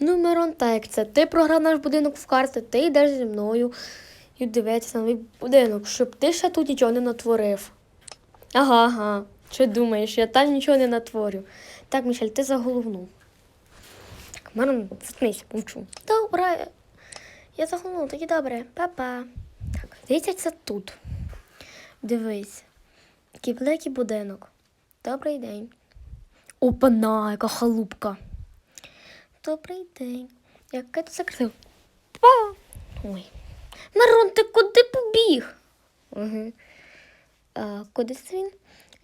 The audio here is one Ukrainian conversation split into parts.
Ну, Мирон, так це. Ти програв наш будинок в карти, ти йдеш зі мною і дивитися на мій будинок, щоб ти ще тут нічого не натворив. Ага, ага. Що думаєш, я там нічого не натворю. Так, Мішель, ти за головну. Так, Мирон, заткнися, мовчу. Добре. Я за головну, тоді добре. Па-па. Так, дивіться, тут. Дивись. Який великий будинок. Добрий день. Опана, яка халупка. Добрий день. Яке тут закрив? Па! Ой. Мирон, ти куди побіг? Угу. А, куди це він?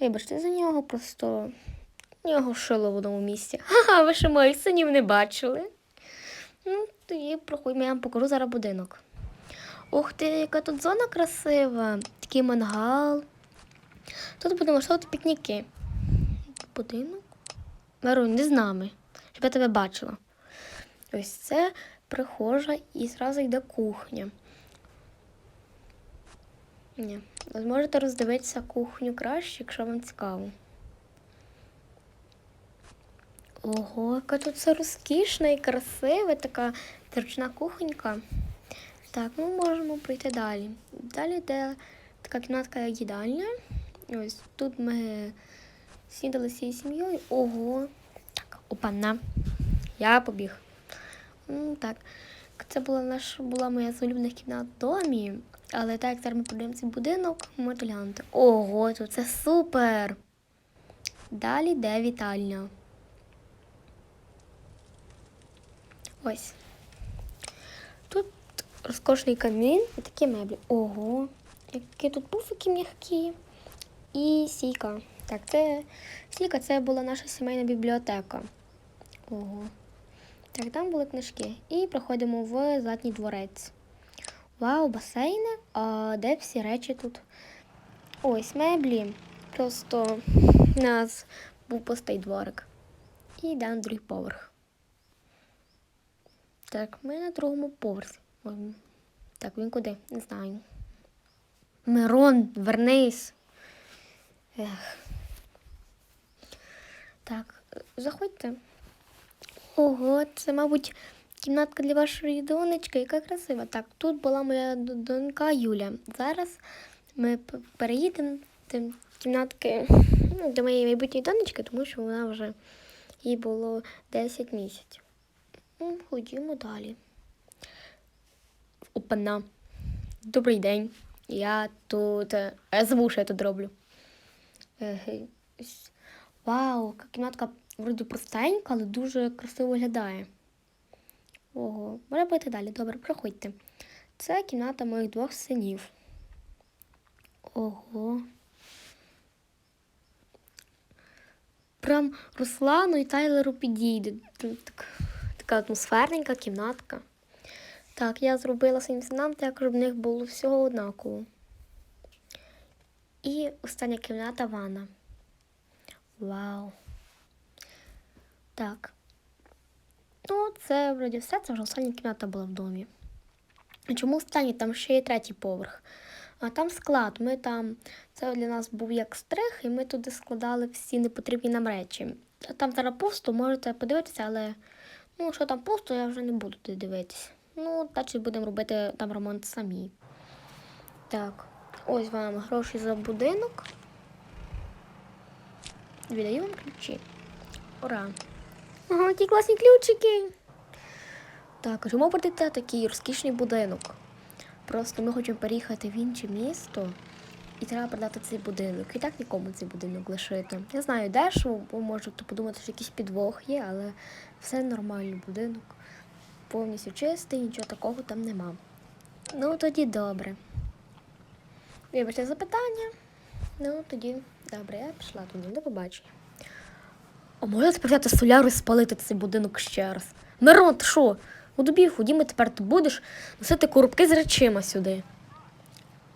Вибачте, за нього просто нього шило в одному місці. Ха-ха, ви ще моїх синів не бачили. Ну, тоді проходьмо, я вам покажу зараз будинок. Ух ти, яка тут зона красива. Такий мангал. Тут будемо влаштовувати пікніки. Будинок? Мирон, не з нами, щоб я тебе бачила. Ось це прихожа і зразу йде кухня. Ні, ви зможете роздивитися кухню краще, якщо вам цікаво. Ого, яка тут все розкішна і красива, така зручна кухонька. Так, ми можемо пройти далі. Далі йде така кімнатка їдальня. Ось тут ми снідали з цією сім'єю. Ого. Так, опана. Я побіг. Так. Це була наша була моя з улюблених кімнат в домі. Але так як зараз ми подивимося цей будинок, можете глянути. Ого, тут це супер! Далі йде вітальня. Ось. Тут розкошний камін і такі меблі. Ого, які тут пуфики м'які. І сійка. Так, це сійка це була наша сімейна бібліотека. Ого. Так, там були книжки. І проходимо в задній дворець. Вау, басейни. А де всі речі тут? Ось меблі. Просто у нас був пустий дворик. І йдемо на другий поверх. Так, ми на другому поверсі. Так, він куди? Не знаю. Мирон, вернись. Ех. Так, заходьте. Ого, це, мабуть, кімнатка для вашої донечки, яка красива. Так, тут була моя донька Юля. Зараз ми переїдемо до кімнатки ну, до моєї майбутньої донечки, тому що вона вже їй було 10 місяців. Ну, ходімо далі. Опана. Добрий день. Я тут. е, Я забув, я тут роблю. Вау, кімнатка вроді простенька, але дуже красиво виглядає. Ого, може бути далі. Добре, проходьте. Це кімната моїх двох синів. Ого. Прям Руслану і Тайлеру підійде. Так, така атмосферненька кімнатка. Так, я зробила своїм синам так, щоб в них було всього однаково. І остання кімната ванна. Вау. Так. Ну, це вроді все, це вже остання кімната була в домі. Чому останній? Там ще є третій поверх. А там склад. Ми там, це для нас був як стрих, і ми туди складали всі непотрібні нам речі. Там зараз пусто, можете подивитися, але ну, що там пусто, я вже не буду туди дивитися. Ну, далі будемо робити там ремонт самі. Так, ось вам гроші за будинок. Віддаю вам ключі. Ура! Ага, які класні ключики. Так, чому прийти такий розкішний будинок? Просто ми хочемо переїхати в інше місто і треба продати цей будинок. І так нікому цей будинок лишити. Я знаю, дешево, бо можете подумати, що якийсь підвох є, але все нормальний будинок. Повністю чистий, нічого такого там нема. Ну, тоді добре. Вибачте запитання. Ну, тоді добре, я пішла туди. До побачення. А можна тепер соляру і спалити цей будинок ще раз? Мирон, ти що? У добі ходімо, тепер ти будеш носити коробки з речима сюди.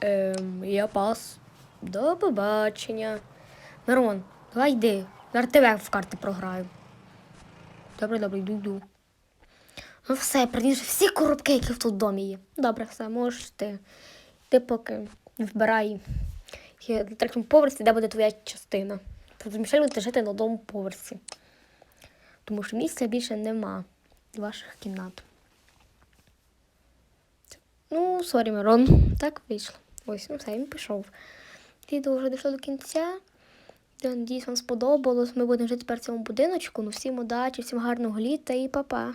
Ем, я пас. До побачення. Мирон, давай йди. Зараз тебе в карти програю. Добре, добре, йду, йду. Ну все, приніс всі коробки, які в тут домі є. Добре, все, можеш ти. Ти поки вбирай на третьому поверсі, де буде твоя частина. Тобто Мішель жити на одному поверсі. Тому що місця більше нема. ваших кімнат. Ну, сорі, Мирон, так вийшло. Ось, ну все, він пішов. Відео вже дійшло до кінця. Я Надіюсь, вам сподобалось. Ми будемо жити тепер в цьому будиночку. Ну, всім удачі, всім гарного літа і па-па.